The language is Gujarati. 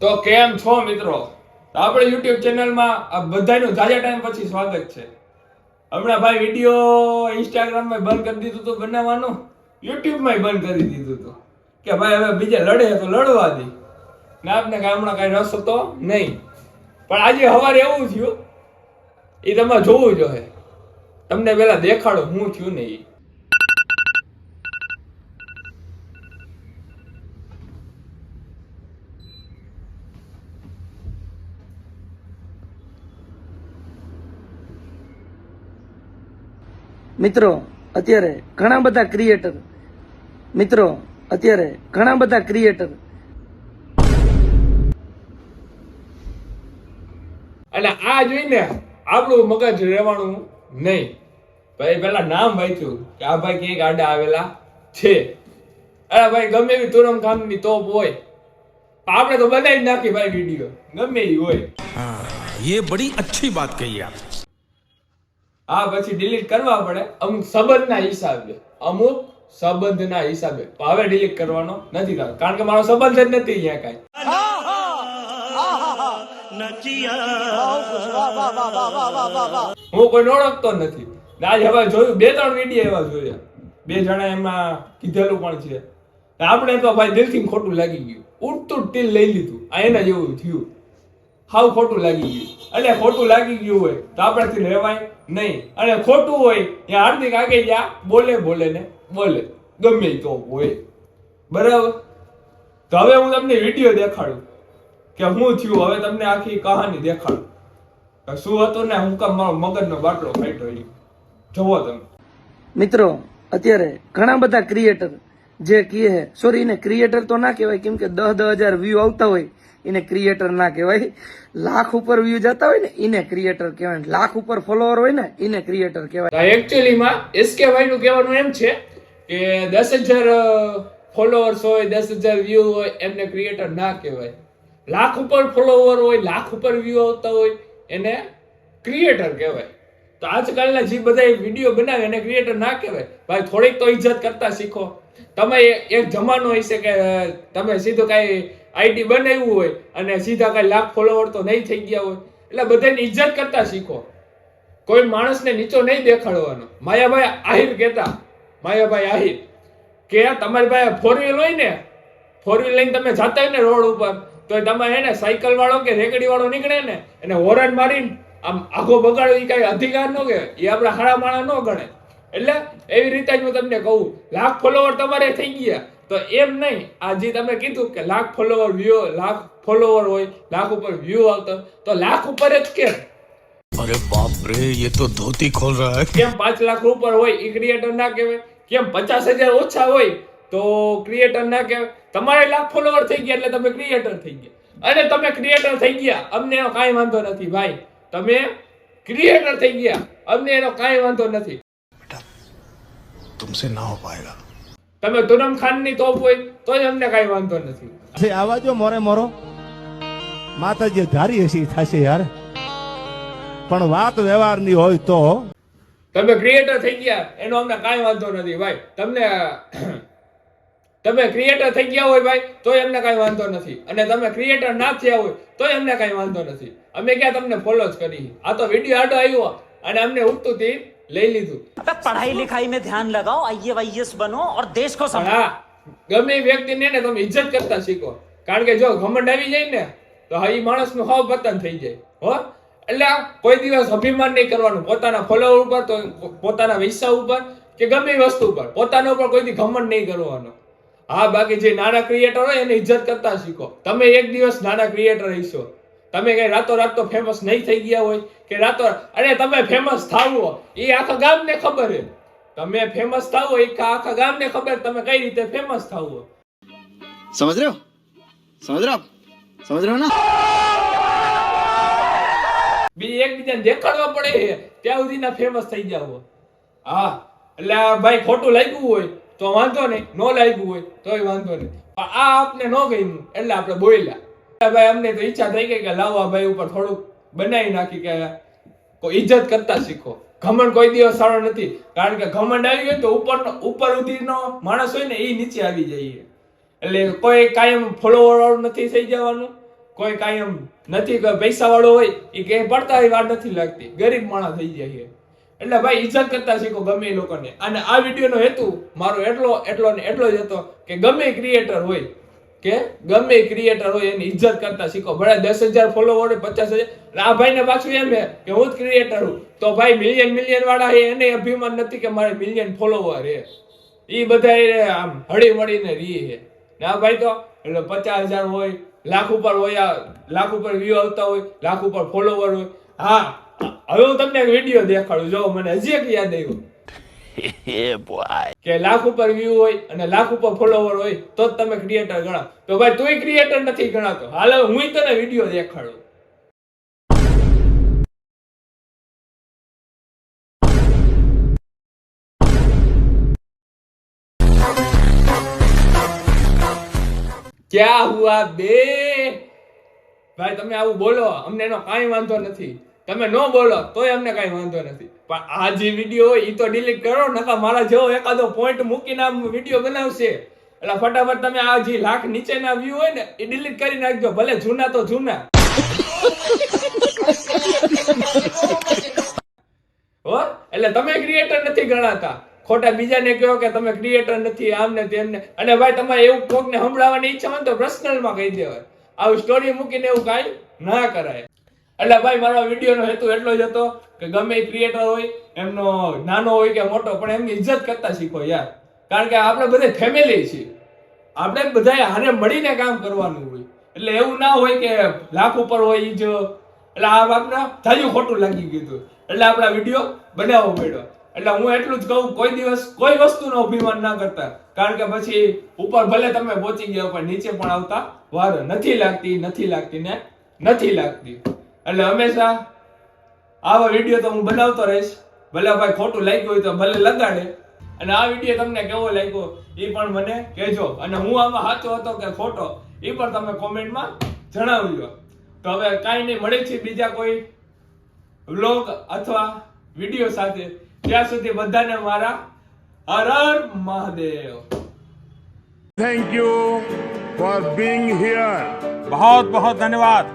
તો કેમ છો મિત્રો? આપણે યુટ્યુબ ચેનલમાં આ બધાનું જાજા ટાઈમ પછી સ્વાગત છે. હમણાં ભાઈ વીડિયો ઇન્સ્ટાગ્રામમાં બંધ કરી દીધું હતું બનાવવાનું. યુટ્યુબમાં બંધ કરી દીધું હતું. કે ભાઈ હવે બીજે લડે તો લડવા દે. ને આપને કાંઈ હમણાં કાંઈ રસ હતો નહીં. પણ આજે સવારે એવું થયું. એ તમારે જોવું જોઈએ તમને પહેલાં દેખાડો, હું થયું ને એ મિત્રો અત્યારે ઘણા બધા ક્રિએટર મિત્રો અત્યારે ઘણા બધા ક્રિએટર અને આ જોઈને આપણું મગજ રહેવાનું નહીં. ભાઈ પેલા નામ વાંચ્યું કે આ ભાઈ ક્યાંક આડા આવેલા છે. અરે ભાઈ ગમે એવી તુરમ કામની તોપ હોય. આપણે તો બનાવી નાખી ભાઈ વીડિયો ગમે એ હોય. એ બડી અચ્છી વાત કહી આપણે આ પછી ડિલીટ કરવા પડે, અમુક સંબંધના હિસાબે, અમુક સંબંધના હિસાબે. હવે ડિલીટ કરવાનો નથી કારણ કે મારો સંબંધ જ નથી અહીંયા કાંઈ. હું કોઈ ઓળખતો નથી. આજ હવે જોયું બે ત્રણ વીડિયો એવા જોયા. બે જણા એમાં કીધેલું પણ છે. આપણે તો ભાઈ દિલથી ખોટું લાગી ગયું. ઉડતું ટીલ લઈ લીધું. આ એના જેવું થયું. હાવ ખોટું લાગી ગયું. એટલે ખોટું લાગી ગયું હોય તો આપણેથી રહેવાય નહીં. અને ખોટું હોય, એ હાર્દિક આગળ જા, બોલે બોલે ને બોલે. ગમે તો હોય. બરાબર? તો હવે હું તમને વીડિયો દેખાડું કે હું થયું, હવે તમને આખી કહાની દેખાડું. શું હતું ને, હું કામ મારો મગજનો બાટલો ફાટ્યો. જોવો તમે. મિત્રો, અત્યારે ઘણા બધા ક્રિએટર જે કહે સોરી એને ક્રિએટર તો ના કહેવાય, કેમ કે દસ દસ હજાર વ્યૂ આવતા હોય એને ક્રિએટર ના કહેવાય. લાખ ઉપર વ્યૂ જતા હોય ને, એને ક્રિએટર કહેવાય. લાખ ઉપર ફોલોવર હોય ને, એને ક્રિએટર કહેવાય. એકચ્યુઅલીમાં એસકે ભાઈ નું કહેવાનું એમ છે કે દસ હજાર ફોલોઅર્સ હોય, દસ હજાર વ્યૂ હોય, એમને ક્રિએટર ના કહેવાય. લાખ ઉપર ફોલોવર હોય, લાખ ઉપર વ્યૂ આવતા હોય, એને ક્રિએટર કહેવાય. તો આજકાલના જે બધા વીડિયો બનાવે, એને ક્રિએટર ના કહેવાય. ભાઈ, થોડીક તો ઇજ્જત કરતા શીખો. તમે એક જમાનો હશે કે, તમે સીધું કાંઈ આઈડી બનાવ્યું હોય અને સીધા કાંઈ લાખ ફોલોવર તો નહીં થઈ ગયા હોય. એટલે બધાની ઇજ્જત કરતા શીખો. કોઈ માણસને નીચો નહીં દેખાડવાનો. માયાભાઈ આહિર કહેતા. માયાભાઈ આહિર. કે તમારી પાસે ફોર વ્હીલ હોય ને ફોર વ્હીલ લઈને તમે જતા હોય ને રોડ ઉપર તો તમે હે ને સાયકલ વાળો કે રેકડી વાળો નીકળે ને, એને હોરન મારીને આમ આખો બગાડો એ કઈ અધિકાર ન કે એ આપણા હાડા માણા ન ગણે. એટલે એવી રીતે જ હું તમને કહું, લાખ ફોલોવર તમારે થઈ ગયા. તો એમ નહીં. આજે તમે કીધું કે lakh follower view lakh follower હોય લાખ ઉપર વ્યૂ આવતો તો લાખ ઉપર જ કેમ? અરે બાપ રે એ તો ધોતી ખોલ રહા. હે કેમ 5 લાખ ઉપર હોય એ ક્રિએટર ના કહેવાય? કેમ 50000 ઓછા હોય તો ક્રિએટર ના કહેવાય? તમારે લાખ ફોલોવર થઈ ગયા એટલે તમે ક્રિએટર થઈ ગયા. અને તમે ક્રિએટર થઈ ગયા. અમને એનો કાંઈ વાંધો નથી ભાઈ. તમે ક્રિએટર થઈ ગયા. અમને એનો કાંઈ વાંધો નથી. બેટા તુમસે ના હો પાએગા તમે તુરમ ખાનની તોપ હોય તો અમને કાંઈ વાંધો નથી. આવા જો મોરે મોરો માતાજી ધારી હશે થશે યાર. પણ વાત વ્યવહારની હોય તો? તમે ક્રિએટર થઈ ગયા એનો અમને કાંઈ વાંધો નથી ભાઈ. તમને તમે ક્રિએટર થઈ ગયા હોય ભાઈ તોય અમને કાંઈ વાંધો નથી. અને તમે ક્રિએટર ના થયા હોય તોય અમને કાંઈ વાંધો નથી. અમે ક્યાં તમને ફોલો જ કરી? આ તો વીડિયો આડો આવ્યો અને અમને ઉઠતું થી લઈ લીધું પઢાઈ લિખાઈ મેં ધ્યાન લગાવો આઈએવાઈએસ બનો ઓર દેશ કો સમા ગમે વ્યક્તિને ને તમે ઇજ્જત કરતા શીખો કારણ કે જો ઘમંડ આવી જાય ને તો હા એ માણસનું હાવ પતન થઈ જાય હો? એટલે કોઈ દિવસ અભિમાન નહીં કરવાનું. પોતાના ફોલોવર ઉપર તો પોતાના પૈસા ઉપર કે ગમે વસ્તુ ઉપર. પોતાના ઉપર કોઈથી ઘમંડ નહીં કરવાનો. હા બાકી જે નાના ક્રિએટર હોય એને ઇજ્જત કરતા શીખો. તમે એક દિવસ નાના ક્રિએટર રહીશો તમે કઈ રાતો રાત તો ફેમસ નહીં થઈ ગયા હોય કે રાતો અરે તમે ફેમસ થાવો એ આખા ગામને ખબર છે તમે ફેમસ થાવો એ આખા ગામને ખબર તમે કઈ રીતે ફેમસ થાવો? સમજ રહ્યો? સમજ રહ્યો? સમજ રહ્યો ના? બી એકબીજાને દેખાડવા પડે ત્યાં સુધી ના ફેમસ થઈ જાવ હા એટલે ભાઈ ખોટું લાગ્યું હોય તો વાંધો નહીં. નો લાગ્યું હોય તોય વાંધો નહીં પણ આ આપને ન ગયું એટલે આપણે બોલ્યા. ભાઈ, અમને તો ઈચ્છા થઈ ગઈ કે લાવો ભાઈ ઉપર થોડુંક બનાવી નાખી કે કોઈ ઇજ્જત કરતા શીખો. ઘમંડ કોઈ દિવસ સારો નથી. કારણ કે ઘમંડ આવી ગયો તો ઉપરનો ઉપર ઉધીનો માણસ હોય ને એ નીચે આવી જાય. એટલે કોઈ કાયમ ફોલોવર નથી થઈ જવાનું. કોઈ કાયમ નથી કે પૈસા વાળો હોય એ ક્યાંય પડતા વાર નથી લાગતી. ગરીબ માણસ થઈ જાય. એટલે ભાઈ ઇજ્જત કરતા શીખો ગમે એ લોકોને. અને આ વિડીયોનો હેતુ મારો એટલો એટલો ને એટલો જ હતો કે ગમે ક્રિએટર હોય કે ગમે ક્રિએટર હોય એની ઇજ્જત કરતા શીખો. ભલે દસ હજાર ફોલોવર પચાસ હજાર. આ આ ભાઈને પાછું એમ હે કે હું જ ક્રિએટર હું. તો ભાઈ મિલિયન મિલિયન વાળા એને અભિમાન નથી કે મારે મિલિયન ફોલોવર હે. એ બધા આમ હળી મળીને રી છે ને આ ભાઈ તો? એટલે પચાસ હજાર હોય, લાખ ઉપર હોય લાખ ઉપર વ્યૂ આવતા હોય, લાખ ઉપર ફોલોવર હોય. હા, હવે હું તમને એક વીડિયો દેખાડું. જો મને હજી એક યાદ આવ્યું. કે લાખ ઉપર વ્યૂ હોય અને લાખ ઉપર ફોલોવર હોય, તો જ તમે ક્રિએટર ગણા તો ભાઈ, તુંય ક્રિએટર નથી ગણાતો. હાલ, હું તને વીડિયો દેખાડું. ક્યાં હુઆ બે? ભાઈ, તમે આવું બોલો, અમને એનો કાંઈ વાંધો નથી. તમે ન બોલો, તોય અમને કાંઈ વાંધો નથી. પણ આ જે વીડિયો હોય એ તો ડિલીટ કરો નકા મારા જેવો એકાદો પોઈન્ટ મૂકીને આમ વીડિયો બનાવશે. એટલે ફટાફટ તમે આ જે લાખ નીચેના વ્યૂ હોય ને એ ડિલીટ કરી નાખજો, ભલે જૂના તો જૂના. હો? એટલે તમે ક્રિએટર નથી ગણાતા. ખોટા બીજાને કહો કે તમે ક્રિએટર નથી, આમ ને તેમને અને ભાઈ, તમારે એવું કોકને સંભળાવવાની ઈચ્છા હોય તો પર્સનલમાં કહી દેવાય. આવું સ્ટોરી મૂકીને એવું કાંઈ ના કરાય. એટલે ભાઈ, મારો વિડીયોનો હેતુ એટલો જ હતો કે ગમે એ ક્રિએટર હોય, એમનો નાનો હોય કે મોટો, પણ એમની ઇજ્જત કરતા શીખો યાર. કારણ કે આપણે બધે ફેમિલી છીએ. આપણે બધાએ હારે મળીને કામ કરવાનું હોય. એટલે એવું ના હોય કે લાખ ઉપર હોય જ. એટલે આ આપને જાજુ ખોટું લાગી ગયું એટલે આપણા વીડિયો બનાવવો પડ્યો. એટલે હું એટલું જ કહું, કોઈ દિવસ કોઈ વસ્તુનો અભિમાન ના કરતા. કારણ કે પછી ઉપર ભલે તમે પહોંચી ગયા પણ નીચે પણ આવતા વાર નથી લાગતી નથી લાગતી ને નથી લાગતી. એટલે હંમેશા આવા વીડિયો તો હું બનાવતો રહીશ. ભલે ભાઈ ખોટું લાગ્યું હોય તો ભલે લગાડે. અને આ વીડિયો તમને કેવો લાગ્યો એ પણ મને કહેજો. અને હું આમાં સાચો હતો કે ખોટો એ પણ તમે કોમેન્ટમાં જણાવજો. તો હવે કાંઈ નહીં મળે છે બીજા કોઈ વ્લોગ અથવા વીડિયો સાથે. ત્યાં સુધી બધાને મારા Har Har Mahadev. Thank you for being here બહુ બહુ ધન્યવાદ